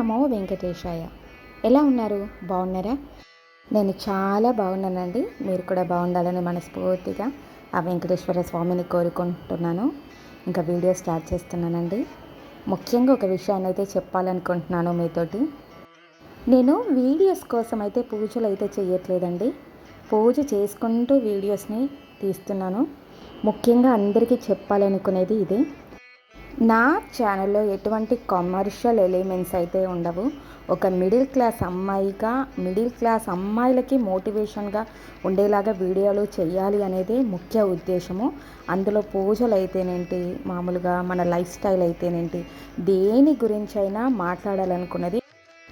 నమో వెంకటేశాయ. ఎలా ఉన్నారు? బాగున్నారా? నేను చాలా బాగున్నానండి. మీరు కూడా బాగుండాలని మనస్ఫూర్తిగా ఆ వెంకటేశ్వర స్వామిని కోరుకుంటున్నాను. ఇంకా వీడియో స్టార్ట్ చేస్తున్నానండి. ముఖ్యంగా ఒక విషయాన్ని అయితే చెప్పాలనుకుంటున్నాను మీతోటి. నేను వీడియోస్ కోసం అయితే పూజలు అయితే చేయట్లేదండి. పూజ చేసుకుంటూ వీడియోస్ని తీస్తున్నాను. ముఖ్యంగా అందరికీ చెప్పాలనుకునేది ఇదే. నా ఛానల్లో ఎటువంటి కమర్షియల్ ఎలిమెంట్స్ అయితే ఉండవు. ఒక మిడిల్ క్లాస్ అమ్మాయిగా మిడిల్ క్లాస్ అమ్మాయిలకి మోటివేషన్గా ఉండేలాగా వీడియోలు చేయాలి అనేది ముఖ్య ఉద్దేశము. అందులో పూజలు అయితేనేంటి? మామూలుగా మన లైఫ్ స్టైల్ అయితేనేంటి? దేని గురించి అయినా మాట్లాడాలనుకున్నది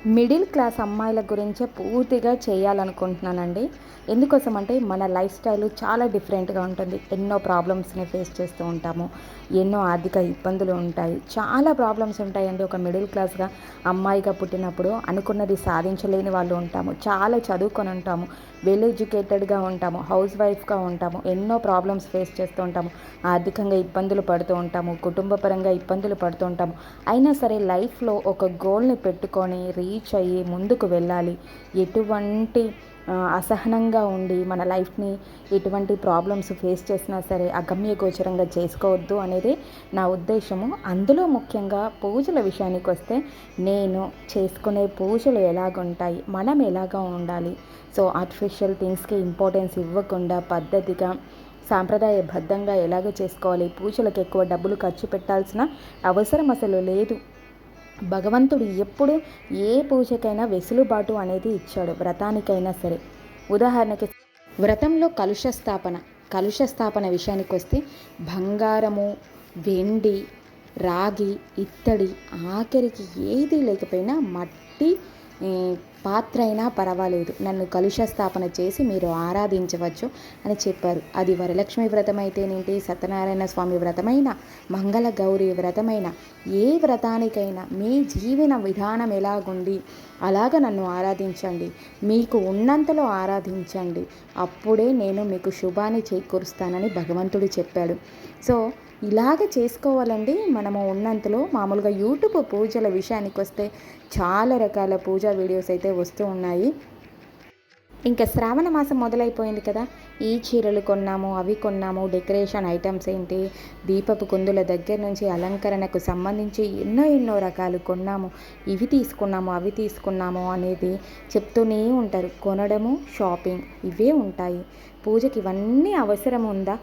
మిడిల్ క్లాస్ అమ్మాయిల గురించే పూర్తిగా చేయాలనుకుంటున్నానండి. ఎందుకోసం అంటే మన లైఫ్ స్టైల్ చాలా డిఫరెంట్గా ఉంటుంది. ఎన్నో ప్రాబ్లమ్స్ని ఫేస్ చేస్తూ ఉంటాము. ఎన్నో ఆర్థిక ఇబ్బందులు ఉంటాయి. చాలా ప్రాబ్లమ్స్ ఉంటాయండి. ఒక మిడిల్ క్లాస్గా అమ్మాయిగా పుట్టినప్పుడు అనుకున్నది సాధించలేని వాళ్ళు ఉంటాము. చాలా చదువుకొని ఉంటాము. వెల్ ఎడ్యుకేటెడ్గా ఉంటాము. హౌస్ వైఫ్గా ఉంటాము. ఎన్నో ప్రాబ్లమ్స్ ఫేస్ చేస్తూ ఉంటాము. ఆర్థికంగా ఇబ్బందులు పడుతూ ఉంటాము. కుటుంబపరంగా ఇబ్బందులు పడుతూ ఉంటాము. అయినా సరే లైఫ్లో ఒక గోల్ని పెట్టుకొని రీచ్ అయ్యి ముందుకు వెళ్ళాలి. ఎటువంటి అసహనంగా ఉండి మన లైఫ్ని ఎటువంటి ప్రాబ్లమ్స్ ఫేస్ చేసినా సరే అగమ్య గోచరంగా చేసుకోవద్దు అనేది నా ఉద్దేశము. అందులో ముఖ్యంగా పూజల విషయానికి వస్తే నేను చేసుకునే పూజలు ఎలాగుంటాయి మనం ఎలాగా ఉండాలి సో ఆర్టిఫిషియల్ థింగ్స్కి ఇంపార్టెన్స్ ఇవ్వకుండా పద్ధతిగా సాంప్రదాయబద్ధంగా ఎలాగ చేసుకోవాలి పూజలకు ఎక్కువ డబ్బులు ఖర్చు పెట్టాల్సిన అవసరం అసలు లేదు. భగవంతుడు ఎప్పుడు ఏ పూజకైనా వెసులుబాటు అనేది ఇచ్చాడు వ్రతానికైనా సరే. ఉదాహరణకి వ్రతంలో కలుష స్థాపన. కలుష స్థాపన విషయానికి వస్తే బంగారము వెండి రాగి ఇత్తడి ఆఖరికి ఏది లేకపోయినా మట్టి పాత్ర అయినా పర్వాలేదు. నన్ను కలుష స్థాపన చేసి మీరు ఆరాధించవచ్చు అని చెప్పారు. అది వరలక్ష్మి వ్రతం అయితేనేంటి సత్యనారాయణ స్వామి వ్రతమైన? మంగళ గౌరి వ్రతమైన? ఏ వ్రతానికైనా? మీ జీవన విధానం ఎలాగుంది? అలాగ నన్ను ఆరాధించండి. మీకు ఉన్నంతలో ఆరాధించండి. అప్పుడే నేను మీకు శుభాన్ని చేకూరుస్తానని భగవంతుడు చెప్పాడు. సో ఇలాగ చేసుకోవాలండి. మనము ఉన్నంతలో మామూలుగా యూట్యూబ్ పూజల విషయానికి వస్తే చాలా రకాల పూజా వీడియోస్ అయితే వస్తూ ఉన్నాయి. ఇంకా శ్రావణ మాసం మొదలైపోయింది కదా. ఈ చీరలు కొన్నాము అవి కొన్నాము డెకరేషన్ ఐటమ్స్ ఏంటి దీపపు కుందుల దగ్గర నుంచి అలంకరణకు సంబంధించి ఎన్నో ఎన్నో రకాలు కొన్నాము. ఇవి తీసుకున్నాము అవి తీసుకున్నాము అనేది చెప్తూనే ఉంటారు. కొనడము షాపింగ్ ఇవే ఉంటాయి. పూజకి ఇవన్నీ అవసరం ఉందా?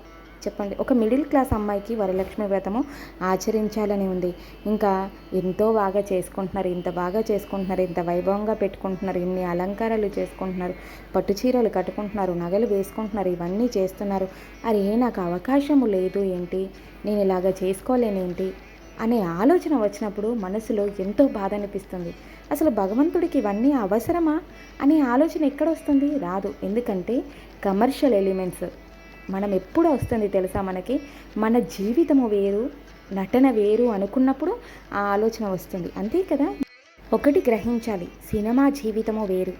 చెప్పండి. ఒక మిడిల్ క్లాస్ అమ్మాయికి వరలక్ష్మి వ్రతము ఆచరించాలని ఉంది. ఇంకా ఎంతో బాగా చేసుకుంటున్నారు ఇంత బాగా చేసుకుంటున్నారు ఇంత వైభవంగా పెట్టుకుంటున్నారు ఇన్ని అలంకారాలు చేసుకుంటున్నారు పట్టు చీరలు కట్టుకుంటున్నారు నగలు వేసుకుంటున్నారు ఇవన్నీ చేస్తున్నారు. అరే నాకు అవకాశము లేదు ఏంటి? నేను ఇలాగ చేసుకోలేనేంటి అనే ఆలోచన వచ్చినప్పుడు మనసులో ఎంతో బాధ అనిపిస్తుంది. అసలు భగవంతుడికి ఇవన్నీ అవసరమా? అనే ఆలోచన ఎక్కడ వస్తుంది? రాదు. ఎందుకంటే కమర్షియల్ ఎలిమెంట్స్ మనం ఎప్పుడు వస్తుంది తెలుసా మనకి? మన జీవితము వేరు నటన వేరు అనుకున్నప్పుడు ఆ ఆలోచన వస్తుంది. అంతే కదా? ఒకటి గ్రహించాలి సినిమా జీవితము వేరు.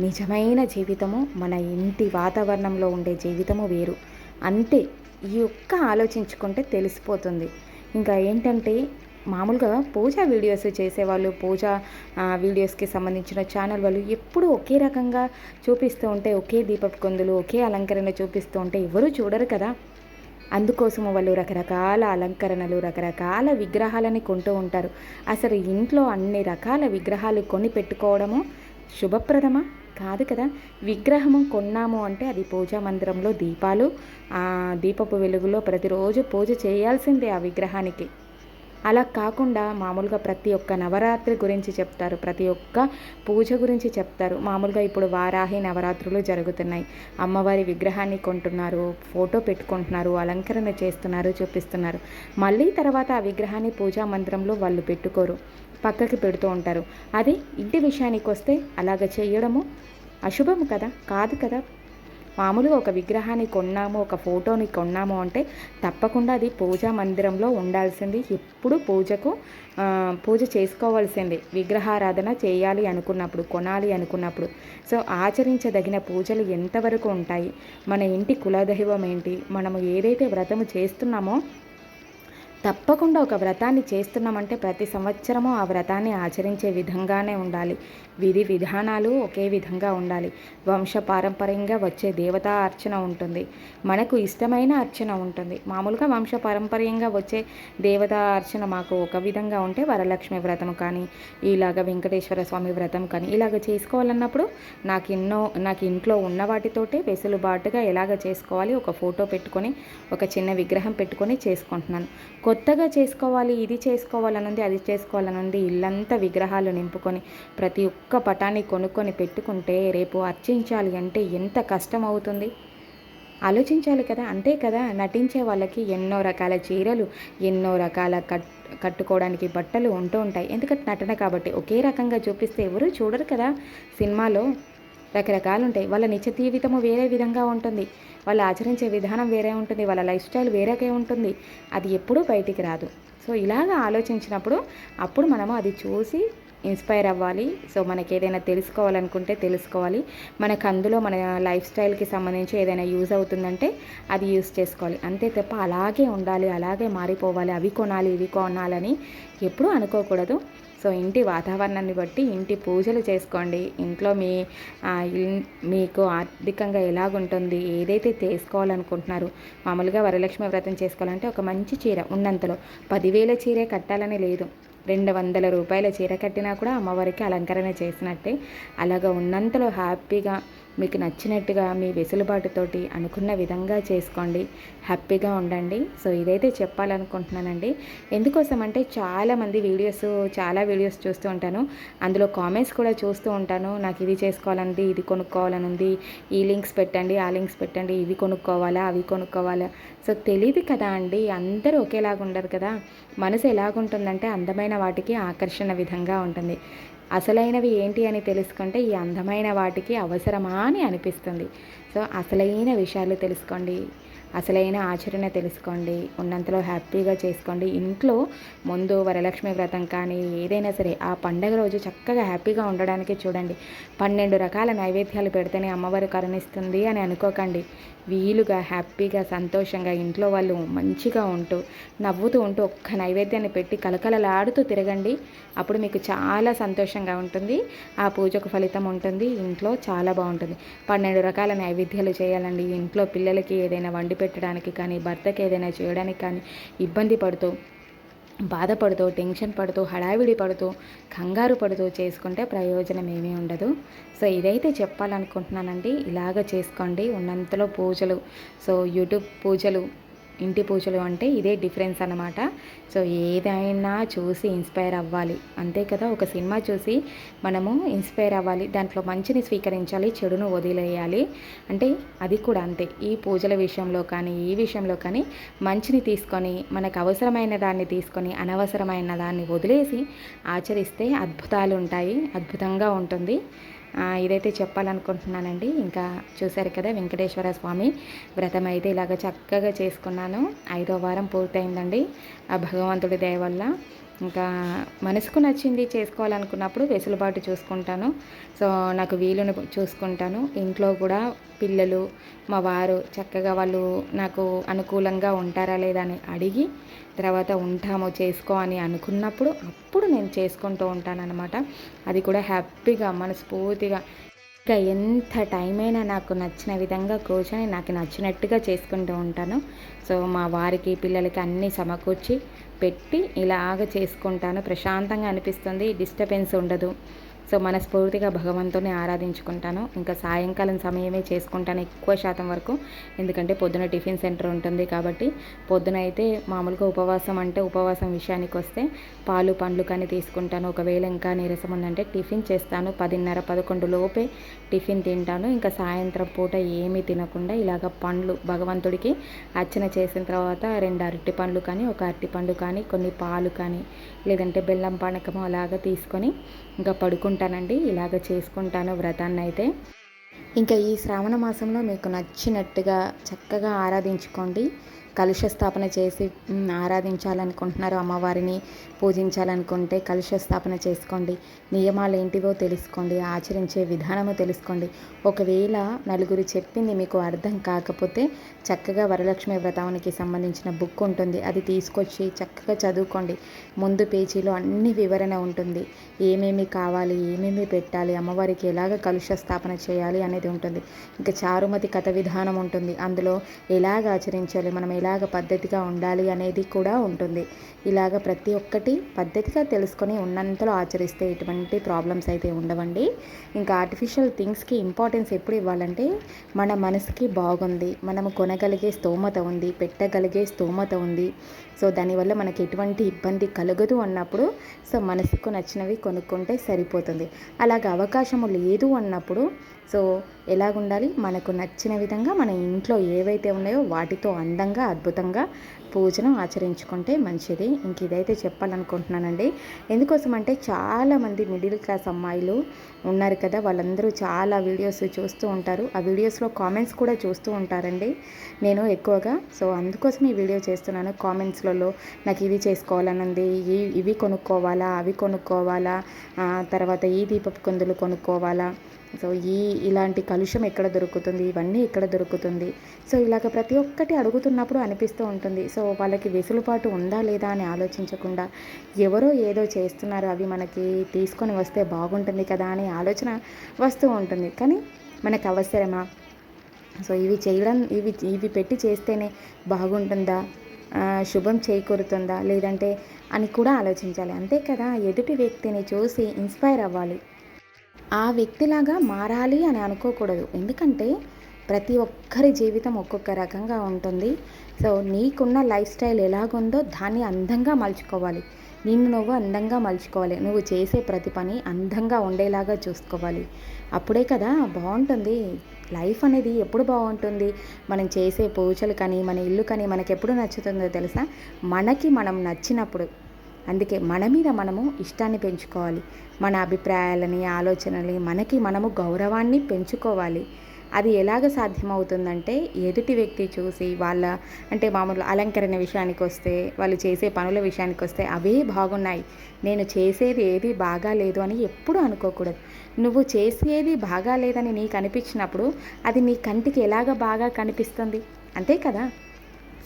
నిజమైన జీవితము మన ఇంటి వాతావరణంలో ఉండే జీవితము వేరు. అంతే. ఈ ఒక్క ఆలోచించుకుంటే తెలిసిపోతుంది. ఇంకా ఏంటంటే మామూలుగా పూజ వీడియోస్ చేసేవాళ్ళు పూజ వీడియోస్కి సంబంధించిన ఛానల్ వాళ్ళు ఎప్పుడు ఒకే రకంగా చూపిస్తూ ఉంటే ఒకే దీపపు కొందులు ఒకే అలంకరణ చూపిస్తూ ఉంటే ఎవరూ చూడరు కదా. అందుకోసము వాళ్ళు రకరకాల అలంకరణలు రకరకాల విగ్రహాలని కొంటూ ఉంటారు. అసలు ఇంట్లో అన్ని రకాల విగ్రహాలు కొని పెట్టుకోవడము శుభప్రదమా? కాదు కదా. విగ్రహము కొన్నాము అంటే అది పూజా మందిరంలో దీపాలు దీపపు వెలుగులో ప్రతిరోజు పూజ చేయాల్సిందే ఆ విగ్రహానికి. అలా కాకుండా మామూలుగా ప్రతి ఒక్క నవరాత్రి గురించి చెప్తారు. ప్రతి ఒక్క పూజ గురించి చెప్తారు. మామూలుగా ఇప్పుడు వారాహి నవరాత్రులు జరుగుతున్నాయి. అమ్మవారి విగ్రహాన్ని కొంటున్నారు ఫోటో పెట్టుకుంటున్నారు అలంకరణ చేస్తున్నారు చూపిస్తున్నారు. మళ్ళీ తర్వాత ఆ విగ్రహాన్ని పూజా మందిరంలో వాళ్ళు పెట్టుకోరు. పక్కకి పెడుతూ ఉంటారు. అదే ఇంటి విషయానికి వస్తే అలాగ చేయడము అశుభము కదా? కాదు కదా? మామూలుగా ఒక విగ్రహాన్ని కొన్నాము ఒక ఫోటోని కొన్నాము అంటే తప్పకుండా అది పూజా మందిరంలో ఉండాల్సింది. ఎప్పుడు పూజకు పూజ చేసుకోవాల్సిందే. విగ్రహారాధన చేయాలి అనుకున్నప్పుడు కొనాలి అనుకున్నప్పుడు. సో ఆచరించదగిన పూజలు ఎంతవరకు ఉంటాయి? మన ఇంటి కులదైవం ఏంటి? మనము ఏదైతే వ్రతము చేస్తున్నామో తప్పకుండా ఒక వ్రతాన్ని చేస్తున్నామంటే ప్రతి సంవత్సరము ఆ వ్రతాన్ని ఆచరించే విధంగానే ఉండాలి. విధి విధానాలు ఒకే విధంగా ఉండాలి. వంశ పారంపర్యంగా వచ్చే దేవతా అర్చన ఉంటుంది. మనకు ఇష్టమైన అర్చన ఉంటుంది. మామూలుగా వంశ పారంపర్యంగా వచ్చే దేవతా అర్చన మాకు ఒక విధంగా ఉంటే వరలక్ష్మి వ్రతం కానీ ఇలాగ వెంకటేశ్వర స్వామి వ్రతం కానీ ఇలాగ చేసుకోవాలన్నప్పుడు నాకు ఎన్నో నాకు ఇంట్లో ఉన్న వాటితోటే వెసులుబాటుగా ఎలాగ చేసుకోవాలి ఒక ఫోటో పెట్టుకొని ఒక చిన్న విగ్రహం పెట్టుకొని చేసుకుంటున్నాను. కొత్తగా చేసుకోవాలి ఇది చేసుకోవాలనుంది అది చేసుకోవాలనుంది ఇల్లంతా విగ్రహాలు నింపుకొని ప్రతి ఒక్క ఒక్క పటాన్ని కొనుక్కొని పెట్టుకుంటే రేపు అర్చించాలి అంటే ఎంత కష్టం అవుతుంది ఆలోచించాలి కదా అంతే కదా. నటించే వాళ్ళకి ఎన్నో రకాల చీరలు ఎన్నో రకాల కట్ కట్టుకోవడానికి బట్టలు ఉంటూ ఉంటాయి. ఎందుకంటే నటన కాబట్టి ఒకే రకంగా చూపిస్తే ఎవరు చూడరు కదా. సినిమాలో రకరకాలు ఉంటాయి. వాళ్ళ నిత్య జీవితము వేరే విధంగా ఉంటుంది. వాళ్ళు ఆచరించే విధానం వేరే ఉంటుంది. వాళ్ళ లైఫ్ స్టైల్ వేరేగా ఉంటుంది. అది ఎప్పుడూ బయటికి రాదు. సో ఇలాగ ఆలోచించినప్పుడు అప్పుడు మనము అది చూసి ఇన్స్పైర్ అవ్వాలి. సో మనకి ఏదైనా తెలుసుకోవాలనుకుంటే తెలుసుకోవాలి. మనకు అందులో మన లైఫ్ స్టైల్కి సంబంధించి ఏదైనా యూజ్ అవుతుందంటే అది యూజ్ చేసుకోవాలి. అంతే తప్ప అలాగే ఉండాలి అలాగే మారిపోవాలి. అవి కొనాలి ఇవి కొనాలని ఎప్పుడూ అనుకోకూడదు. సో ఇంటి వాతావరణాన్ని బట్టి ఇంటి పూజలు చేసుకోండి. ఇంట్లో మీ మీకు ఆర్థికంగా ఎలాగుంటుంది ఏదైతే చేసుకోవాలనుకుంటున్నారు మామూలుగా వరలక్ష్మి వ్రతం చేసుకోవాలంటే ఒక మంచి చీర ఉన్నంతలో పదివేల చీరే కట్టాలని లేదు. రెండు వందల రూపాయల చీర కట్టినా కూడా అమ్మవారికి అలంకరణ చేసినట్టే. అలాగ ఉన్నంతలో హ్యాపీగా మీకు నచ్చినట్టుగా మీ వెసులుబాటుతోటి అనుకున్న విధంగా చేసుకోండి. హ్యాపీగా ఉండండి. సో ఇదైతే చెప్పాలనుకుంటున్నానండి. ఎందుకోసం అంటే చాలామంది వీడియోస్ చాలా వీడియోస్ చూస్తూ ఉంటాను. అందులో కామెంట్స్ కూడా చూస్తూ ఉంటాను. నాకు ఇది చేసుకోవాలంది ఇది కొనుక్కోవాలని ఉంది ఈ లింక్స్ పెట్టండి ఆ లింక్స్ పెట్టండి ఇవి కొనుక్కోవాలా అవి కొనుక్కోవాలా. సో తెలియదు కదా అండి. అందరూ ఒకేలాగా ఉండరు కదా. మనసు ఎలాగుంటుందంటే అందమైన వాటికి ఆకర్షణ విధంగా ఉంటుంది. అసలైనవి ఏంటి అని తెలుసుకుంటే ఈ అందమైన వాటికి అవసరమా అని అనిపిస్తుంది. సో అసలైన విషయాలు తెలుసుకోండి. అసలైన ఆచరణ తెలుసుకోండి ఉన్నంతలో హ్యాపీగా చేసుకోండి. ఇంట్లో ముందు వరలక్ష్మి వ్రతం కానీ ఏదైనా సరే ఆ పండగ రోజు చక్కగా హ్యాపీగా ఉండడానికి చూడండి. పన్నెండు రకాల నైవేద్యాలు పెడితేనే అమ్మవారు కరుణిస్తుంది అని అనుకోకండి. వీలుగా హ్యాపీగా సంతోషంగా ఇంట్లో వాళ్ళు మంచిగా ఉంటూ నవ్వుతూ ఉంటూ ఒక్క నైవేద్యాన్ని పెట్టి కలకలలాడుతూ తిరగండి. అప్పుడు మీకు చాలా సంతోషంగా ఉంటుంది. ఆ పూజకు ఫలితం ఉంటుంది. ఇంట్లో చాలా బాగుంటుంది. పన్నెండు రకాల నైవేద్యాలు చేయాలండి. ఇంట్లో పిల్లలకి ఏదైనా వండి పెట్టడానికి కానీ భర్తకి ఏదైనా చేయడానికి కానీ ఇబ్బంది పడుతూ బాధపడుతూ టెన్షన్ పడుతూ హడావిడి పడుతూ కంగారు పడుతూ చేసుకుంటే ప్రయోజనం ఏమీ ఉండదు. సో ఇదైతే చెప్పాలనుకుంటున్నానండి. ఇలాగ చేసుకోండి. ఉన్నంతలో పూజలు. సో యూట్యూబ్ పూజలు ఇంటి పూజలు అంటే ఇదే డిఫరెన్స్ అనమాట సో ఏదైనా చూసి ఇన్స్పైర్ అవ్వాలి. అంతే కదా ఒక సినిమా చూసి మనము ఇన్స్పైర్ అవ్వాలి. దాంట్లో మంచిని స్వీకరించాలి చెడును వదిలేయాలి. అంటే అది కూడా అంతే. ఈ పూజల విషయంలో కానీ ఈ విషయంలో కానీ మంచిని తీసుకొని మనకు అవసరమైన దాన్ని తీసుకొని అనవసరమైన దాన్ని వదిలేసి ఆచరిస్తే అద్భుతాలు ఉంటాయి అద్భుతంగా ఉంటుంది. ఇదైతే చెప్పాలనుకుంటున్నానండి. ఇంకా చూశారు కదా వెంకటేశ్వర స్వామి వ్రతం అయితే ఇలాగ చక్కగా చేసుకున్నాను. ఐదో వారం పూర్తయిందండి. ఆ భగవంతుడి దయ వల్ల ఇంకా మనసుకు నచ్చింది చేసుకోవాలనుకున్నప్పుడు వెసులుబాటు చూసుకుంటాను. సో నాకు వీలును చూసుకుంటాను. ఇంట్లో కూడా పిల్లలు మా వారు చక్కగా వాళ్ళు నాకు అనుకూలంగా ఉంటారా లేదా అని అడిగి తర్వాత ఉంటామో చేసుకో అని అనుకున్నప్పుడు అప్పుడు నేను చేసుకుంటూ ఉంటానన్నమాట. అది కూడా హ్యాపీగా మనస్ఫూర్తిగా. ఇంకా ఎంత టైం అయినా నాకు నచ్చిన విధంగా కూర్చొని నాకు నచ్చినట్టుగా చేసుకుంటూ ఉంటాను. సో మా వారికి పిల్లలకి అన్నీ సమకూర్చి పెట్టి ఇలాగ చేసుకుంటాను. ప్రశాంతంగా అనిపిస్తుంది. డిస్టర్బెన్స్ ఉండదు. సో మనస్ఫూర్తిగా భగవంతుని ఆరాధించుకుంటాను. ఇంకా సాయంకాలం సమయమే చేసుకుంటాను ఎక్కువ శాతం వరకు. ఎందుకంటే పొద్దున టిఫిన్ సెంటర్ ఉంటుంది కాబట్టి పొద్దున అయితే మామూలుగా ఉపవాసం అంటే ఉపవాసం విషయానికి వస్తే పాలు పండ్లు కానీ తీసుకుంటాను. ఒకవేళ ఇంకా నీరసం ఉందంటే టిఫిన్ చేస్తాను. పదిన్నర పదకొండు లోపే టిఫిన్ తింటాను. ఇంకా సాయంత్రం పూట ఏమీ తినకుండా ఇలాగ పండ్లు భగవంతుడికి అర్చన చేసిన తర్వాత రెండు అరటి పండ్లు కానీ ఒక అరటి పండు కానీ కొన్ని పాలు కానీ లేదంటే బెల్లం పానకము అలాగ తీసుకొని ఇంకా చేసుకుంటానండి. ఇలాగ చేసుకుంటాను వ్రతాన్ని అయితే ఇంకా ఈ శ్రావణ మాసంలో మీకు నచ్చినట్టుగా చక్కగా ఆరాధించుకోండి. కలుష స్థాపన చేసి ఆరాధించాలనుకుంటున్నారు ఆరాధించాలనుకుంటున్నారో అమ్మవారిని పూజించాలనుకుంటే కలుష స్థాపన చేసుకోండి. నియమాలు ఏంటివో తెలుసుకోండి ఆచరించే విధానము తెలుసుకోండి. ఒకవేళ నలుగురు చెప్పింది మీకు అర్థం కాకపోతే చక్కగా వరలక్ష్మి వ్రతానికి సంబంధించిన బుక్ ఉంటుంది. అది తీసుకొచ్చి చక్కగా చదువుకోండి. ముందు పేజీలో అన్ని వివరణ ఉంటుంది. ఏమేమి కావాలి ఏమేమి పెట్టాలి అమ్మవారికి ఎలాగ కలుష స్థాపన చేయాలి అనేది ఉంటుంది. ఇంకా చారుమతి కథ విధానం ఉంటుంది. అందులో ఎలాగ ఆచరించాలి మనం ఎలాగ పద్ధతిగా ఉండాలి అనేది కూడా ఉంటుంది. ఇలాగ ప్రతి ఒక్కటి పద్ధతిగా తెలుసుకొని ఉన్నంతలో ఆచరిస్తే ఎటువంటి ప్రాబ్లమ్స్ అయితే ఉండవండి. ఇంకా ఆర్టిఫిషియల్ థింగ్స్కి ఇంపార్టెన్స్ ఎప్పుడు ఇవ్వాలంటే మన మనసుకి బాగుంది మనము కొనగలిగే స్తోమత ఉంది పెట్టగలిగే స్తోమత ఉంది. సో దానివల్ల మనకి ఎటువంటి ఇబ్బంది కలగదు అన్నప్పుడు సో మనసుకు నచ్చినవి కొనుక్కుంటే సరిపోతుంది. అలాగే అవకాశము లేదు అన్నప్పుడు సో ఎలాగుండాలి? మనకు నచ్చిన విధంగా మన ఇంట్లో ఏవైతే ఉన్నాయో వాటితో అందంగా అద్భుతంగా పూజను ఆచరించుకుంటే మంచిది. ఇంక ఇదైతే చెప్పాలనుకుంటున్నానండి. ఎందుకోసం అంటే చాలామంది మిడిల్ క్లాస్ అమ్మాయిలు ఉన్నారు కదా వాళ్ళందరూ చాలా వీడియోస్ చూస్తూ ఉంటారు. ఆ వీడియోస్లో కామెంట్స్ కూడా చూస్తూ ఉంటారండి. నేను ఎక్కువగా సో అందుకోసం ఈ వీడియో చేస్తున్నాను. కామెంట్స్లలో నాకు ఇది చేసుకోవాలని ఉంది ఈ ఇవి కొనుక్కోవాలా అవి కొనుక్కోవాలా తర్వాత ఈ దీపపు కుందులు కొనుక్కోవాలా సో ఈ ఇలాంటి కలుషం ఎక్కడ దొరుకుతుంది? ఇవన్నీ ఎక్కడ దొరుకుతుంది? సో ఇలాగ ప్రతి ఒక్కటి అడుగుతున్నప్పుడు అనిపిస్తూ ఉంటుంది. సో వాళ్ళకి వెసులుబాటు ఉందా లేదా అని ఆలోచించకుండా ఎవరో ఏదో చేస్తున్నారు. అవి మనకి తీసుకొని వస్తే బాగుంటుంది కదా అనే ఆలోచన వస్తూ ఉంటుంది. కానీ మనకు అవసరమా? సో ఇవి చేయడం ఇవి ఇవి పెట్టి చేస్తేనే బాగుంటుందా? శుభం చేకూరుతుందా? లేదంటే అని కూడా ఆలోచించాలి. అంతే కదా? ఎదుటి వ్యక్తిని చూసి ఇన్స్పైర్ అవ్వాలి. ఆ వ్యక్తిలాగా మారాలి అని అనుకోకూడదు. ఎందుకంటే ప్రతి ఒక్కరి జీవితం ఒక్కొక్క రకంగా ఉంటుంది. సో నీకున్న లైఫ్ స్టైల్ ఎలాగుందో దాన్ని అందంగా మలుచుకోవాలి. నిన్ను నువ్వు అందంగా మలుచుకోవాలి. నువ్వు చేసే ప్రతి పని అందంగా ఉండేలాగా చూసుకోవాలి. అప్పుడే కదా బాగుంటుంది. లైఫ్ అనేది ఎప్పుడు బాగుంటుంది? మనం చేసే పూజలు కానీ మన ఇల్లు కానీ మనకి ఎప్పుడు నచ్చుతుందో తెలుసా? మనకి మనం నచ్చినప్పుడు. అందుకే మన మీద మనము ఇష్టాన్ని పెంచుకోవాలి. మన అభిప్రాయాలని ఆలోచనలని మనకి మనము గౌరవాన్ని పెంచుకోవాలి. అది ఎలాగ సాధ్యమవుతుందంటే ఎదుటి వ్యక్తి చూసి వాళ్ళ అంటే మామూలు అలంకరణ విషయానికి వస్తే వాళ్ళు చేసే పనుల విషయానికి వస్తే అవే బాగున్నాయి. నేను చేసేది ఏది బాగా లేదు అని ఎప్పుడు అనుకోకూడదు. నువ్వు చేసేది బాగా లేదని నీకు అనిపించినప్పుడు అది నీ కంటికి ఎలాగ బాగా కనిపిస్తుంది? అంతే కదా?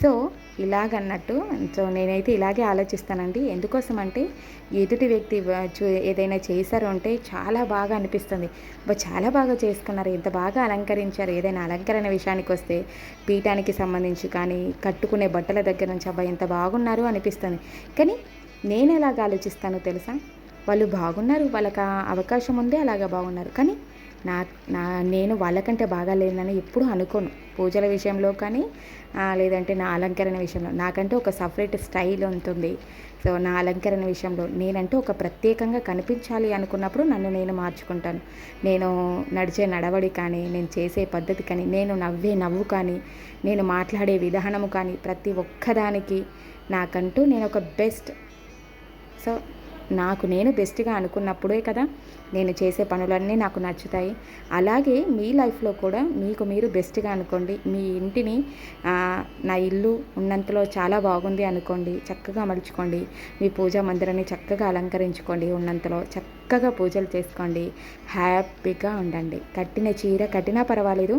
సో ఇలాగన్నట్టు సో నేనైతే ఇలాగే ఆలోచిస్తానండి. ఎందుకోసం అంటే ఎదుటి వ్యక్తి చూ- ఏదైనా చేశారు అంటే చాలా బాగా అనిపిస్తుంది. చాలా బాగా చేసుకున్నారు. ఎంత బాగా అలంకరించారు. ఏదైనా అలంకరణ విషయానికి వస్తే పీఠానికి సంబంధించి కానీ కట్టుకునే బట్టల దగ్గర నుంచి అబ్బాయి ఎంత బాగున్నారు అనిపిస్తుంది. కానీ నేను ఎలాగ ఆలోచిస్తానో తెలుసా? వాళ్ళు బాగున్నారు. వాళ్ళకి అవకాశం ఉంది అలాగా బాగున్నారు. కానీ నా నా నేను వాళ్ళకంటే బాగా లేదని ఎప్పుడు అనుకోను. పూజల విషయంలో కానీ లేదంటే నా అలంకరణ విషయంలో. నాకంటే ఒక సపరేట్ స్టైల్ ఉంటుంది. సో నా అలంకరణ విషయంలో నేనంటే ఒక ప్రత్యేకంగా కనిపించాలి అనుకున్నప్పుడు నన్ను నేను మార్చుకుంటాను. నేను నడిచే నడవడి కానీ నేను చేసే పద్ధతి కానీ నేను నవ్వే నవ్వు కానీ నేను మాట్లాడే విధానము కానీ ప్రతి ఒక్కదానికి నాకంటూ నేను ఒక బెస్ట్. సో నాకు నేను బెస్ట్గా అనుకున్నప్పుడే కదా నేను చేసే పనులన్నీ నాకు నచ్చుతాయి. అలాగే మీ లైఫ్లో కూడా మీకు మీరు బెస్ట్గా అనుకోండి. మీ ఇంటిని నా ఇల్లు ఉన్నంతలో చాలా బాగుంది అనుకోండి. చక్కగా మలుచుకోండి. మీ పూజా మందిరాన్ని చక్కగా అలంకరించుకోండి ఉన్నంతలో. చక్కగా పూజలు చేసుకోండి. హ్యాపీగా ఉండండి. కట్టిన చీర కట్టినా పర్వాలేదు.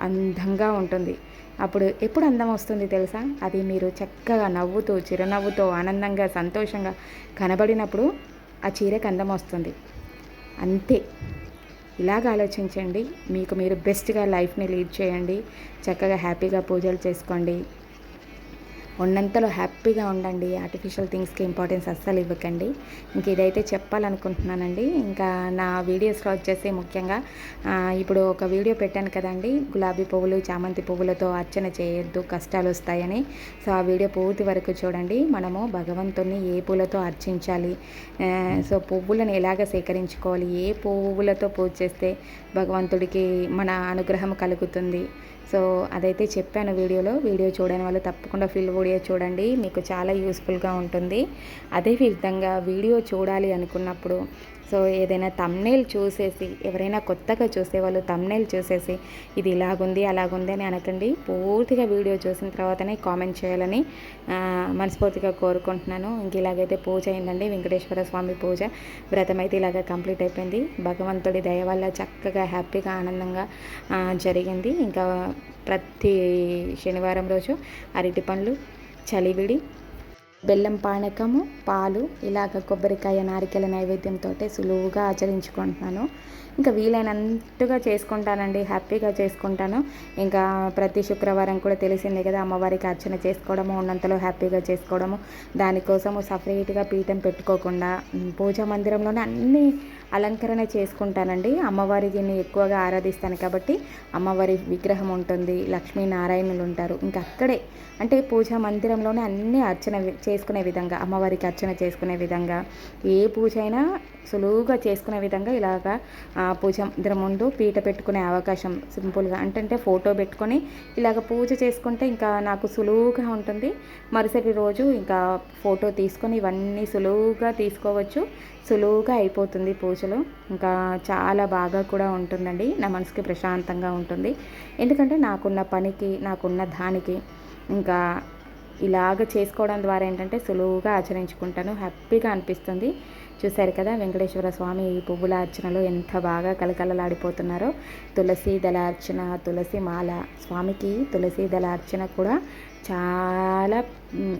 అందంగా ఉంటుంది. అప్పుడు ఎప్పుడు అందం వస్తుంది తెలుసా? అది మీరు చక్కగా నవ్వుతూ చిరునవ్వుతో ఆనందంగా సంతోషంగా కనబడినప్పుడు ఆ చీరకు అందం వస్తుంది. అంతే. ఇలాగ ఆలోచించండి. మీకు మీరు బెస్ట్గా లైఫ్ని లీడ్ చేయండి. చక్కగా హ్యాపీగా పూజలు చేసుకోండి. ఉన్నంతలో హ్యాపీగా ఉండండి. ఆర్టిఫిషియల్ థింగ్స్కి ఇంపార్టెన్స్ అస్సలు ఇవ్వకండి. ఇంక ఇదైతే చెప్పాలనుకుంటున్నానండి. ఇంకా నా వీడియోస్లో వచ్చేసి ముఖ్యంగా ఇప్పుడు ఒక వీడియో పెట్టాను కదండి. గులాబీ పువ్వులు చామంతి పువ్వులతో అర్చన చేయొద్దు కష్టాలు వస్తాయని. సో ఆ వీడియో పూర్తి వరకు చూడండి. మనము భగవంతుని ఏ పూలతో అర్చించాలి? సో పువ్వులను ఎలాగ సేకరించుకోవాలి? ఏ పువ్వులతో పూజ చేస్తే భగవంతుడికి మన అనుగ్రహం కలుగుతుంది? సో అదైతే చెప్పాను వీడియోలో. వీడియో చూడని వాళ్ళు తప్పకుండా ఫిల్ వీడియో చూడండి. మీకు చాలా యూస్ఫుల్గా ఉంటుంది. అదే విధంగా వీడియో చూడాలి అనుకున్నప్పుడు సో ఏదైనా తమ్నేల్ చూసేసి ఎవరైనా కొత్తగా చూసేవాళ్ళు తమ్నేల్ చూసేసి ఇది ఇలాగుంది అలాగుంది అని అనకండి. పూర్తిగా వీడియో చూసిన తర్వాతనే కామెంట్ చేయాలని మనస్ఫూర్తిగా కోరుకుంటున్నాను. ఇంక ఇలాగైతే పూజ అయిందండి. వెంకటేశ్వర స్వామి పూజ. వ్రతం అయితే ఇలాగ కంప్లీట్ అయిపోయింది. భగవంతుడి దయ వల్ల చక్కగా హ్యాపీగా ఆనందంగా జరిగింది. ఇంకా ప్రతి శనివారం రోజు అరటి పండ్లు చలివిడి బెల్లం పానకము పాలు ఇలాగ కొబ్బరికాయ నారికెల నైవేద్యంతో సులువుగా ఆచరించుకుంటున్నాను. ఇంకా వీలైనంతగా చేసుకుంటానండి హ్యాపీగా చేసుకుంటాను. ఇంకా ప్రతి శుక్రవారం కూడా తెలిసిందే కదా అమ్మవారికి అర్చన చేసుకోవడము ఉన్నంతలో హ్యాపీగా చేసుకోవడము. దానికోసము సపరేట్గా పీఠం పెట్టుకోకుండా పూజా మందిరంలోనే అన్ని అలంకరణ చేసుకుంటానండి. అమ్మవారిని ఎక్కువగా ఆరాధిస్తాను కాబట్టి అమ్మవారి విగ్రహం ఉంటుంది లక్ష్మీనారాయణులు ఉంటారు. ఇంకా అక్కడే అంటే పూజా మందిరంలోనే అన్ని అర్చన చేసుకునే విధంగా అమ్మవారికి అర్చన చేసుకునే విధంగా ఏ పూజ అయినా సులువుగా చేసుకునే విధంగా ఇలాగా పూజ ఇద్దరు ముందు పీట పెట్టుకునే అవకాశం సింపుల్గా అంటే ఫోటో పెట్టుకొని ఇలాగ పూజ చేసుకుంటే ఇంకా నాకు సులువుగా ఉంటుంది. మరుసటి రోజు ఇంకా ఫోటో తీసుకొని ఇవన్నీ సులువుగా తీసుకోవచ్చు. సులువుగా అయిపోతుంది పూజలు. ఇంకా చాలా బాగా కూడా ఉంటుందండి. నా మనసుకి ప్రశాంతంగా ఉంటుంది. ఎందుకంటే నాకున్న పనికి నాకున్న దానికి ఇంకా ఇలాగ చేసుకోవడం ద్వారా ఏంటంటే సులువుగా ఆచరించుకుంటాను. హ్యాపీగా అనిపిస్తుంది. చూశారు కదా వెంకటేశ్వర స్వామి ఈ పువ్వుల అర్చనలో ఎంత బాగా కలకలలాడిపోతున్నారో తులసి దళ అర్చన తులసి మాల. స్వామికి తులసి దళ అర్చన కూడా చాలా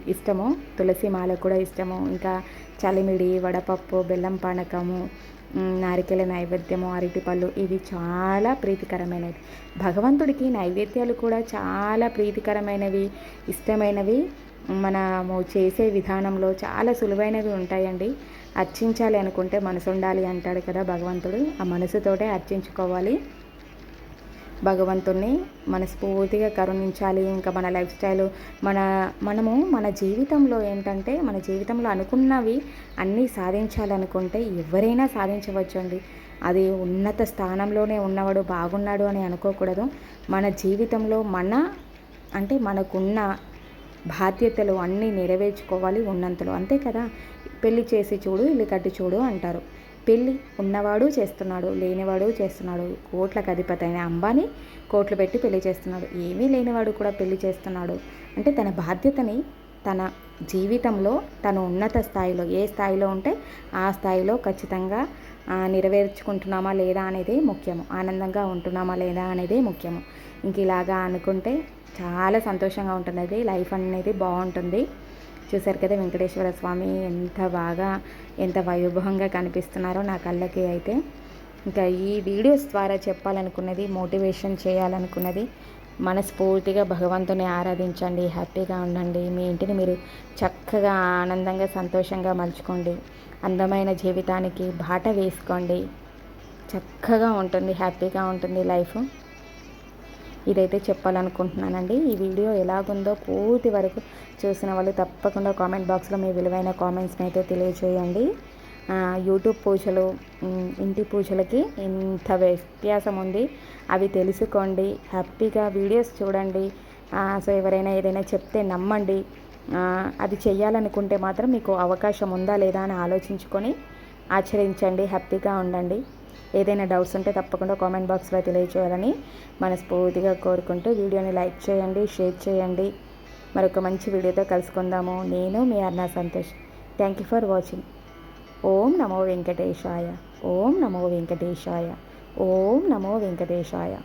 ఇష్టము. తులసి మాల కూడా ఇష్టము. ఇంకా చలిమిడి వడపప్పు బెల్లం పానకము నారికెల నైవేద్యము అరటిపళ్ళు ఇవి చాలా ప్రీతికరమైనవి. భగవంతుడికి నైవేద్యాలు కూడా చాలా ప్రీతికరమైనవి ఇష్టమైనవి. మనము చేసే విధానంలో చాలా సులువైనవి ఉంటాయండి. అర్చించాలి అనుకుంటే మనసు ఉండాలి అంటాడు కదా భగవంతుడు. ఆ మనసుతోటే అర్చించుకోవాలి. భగవంతుణ్ణి మనస్ఫూర్తిగా కరుణించాలి. ఇంకా మన లైఫ్ స్టైల్ మన మనము మన జీవితంలో ఏంటంటే మన జీవితంలో అనుకున్నవి అన్నీ సాధించాలనుకుంటే ఎవరైనా సాధించవచ్చు అండి అది ఉన్నత స్థానంలోనే ఉన్నవాడు బాగున్నాడు అని అనుకోకూడదు. మన జీవితంలో మన అంటే మనకున్న బాధ్యతలు అన్నీ నెరవేర్చుకోవాలి ఉన్నంతలో. అంతే కదా? పెళ్ళి చేసి చూడు ఇల్లు కట్టి చూడు అంటారు. పెళ్ళి ఉన్నవాడు చేస్తున్నాడు లేనివాడు చేస్తున్నాడు. కోట్లకు అధిపతి అయిన అంబానీ కోట్లు పెట్టి పెళ్ళి చేస్తున్నాడు. ఏమీ లేనివాడు కూడా పెళ్ళి చేస్తున్నాడు. అంటే తన బాధ్యతని తన జీవితంలో తను ఉన్నత స్థాయిలో ఏ స్థాయిలో ఉంటే ఆ స్థాయిలో ఖచ్చితంగా నెరవేర్చుకుంటున్నామా లేదా అనేది ముఖ్యము. ఆనందంగా ఉంటున్నామా లేదా అనేది ముఖ్యము. ఇంక ఇలాగా అనుకుంటే చాలా సంతోషంగా ఉంటుంది అది. లైఫ్ అనేది బాగుంటుంది. చూసారు కదా వెంకటేశ్వర స్వామి ఎంత బాగా ఎంత వైభవంగా కనిపిస్తున్నారో నా కళ్ళకి అయితే. ఇంకా ఈ వీడియోస్ ద్వారా చెప్పాలనుకున్నది మోటివేషన్ చేయాలనుకున్నది మనస్ఫూర్తిగా భగవంతుని ఆరాధించండి హ్యాపీగా ఉండండి. మీ ఇంటిని మీరు చక్కగా ఆనందంగా సంతోషంగా మలుచుకోండి. అందమైన జీవితానికి బాట వేసుకోండి. చక్కగా ఉంటుంది హ్యాపీగా ఉంటుంది లైఫ్. ఇదైతే చెప్పాలనుకుంటున్నానండి. ఈ వీడియో ఎలాగుందో పూర్తి వరకు చూసిన వాళ్ళు తప్పకుండా కామెంట్ బాక్స్లో మీ విలువైన కామెంట్స్ని అయితే తెలియచేయండి యూట్యూబ్ పూజలు ఇంటి పూజలకి ఇంత వ్యత్యాసం ఉంది. అవి తెలుసుకోండి. హ్యాపీగా వీడియోస్ చూడండి. సో ఎవరైనా ఏదైనా చెప్తే నమ్మండి. అది చెయ్యాలనుకుంటే మాత్రం మీకు అవకాశం ఉందా లేదా అని ఆలోచించుకొని ఆచరించండి. హ్యాపీగా ఉండండి. ఏదైనా డౌట్స్ ఉంటే తప్పకుండా కామెంట్ బాక్స్లో తెలియచేయాలని మనస్ఫూర్తిగా కోరుకుంటూ వీడియోని లైక్ చేయండి షేర్ చేయండి. మరొక మంచి వీడియోతో కలుసుకుందాము. నేను మీ అన్నా Santosh. Thank you for watching ఓం నమో వెంకటేశాయ. ఓం నమో వెంకటేశాయ. ఓం నమో వెంకటేశాయ.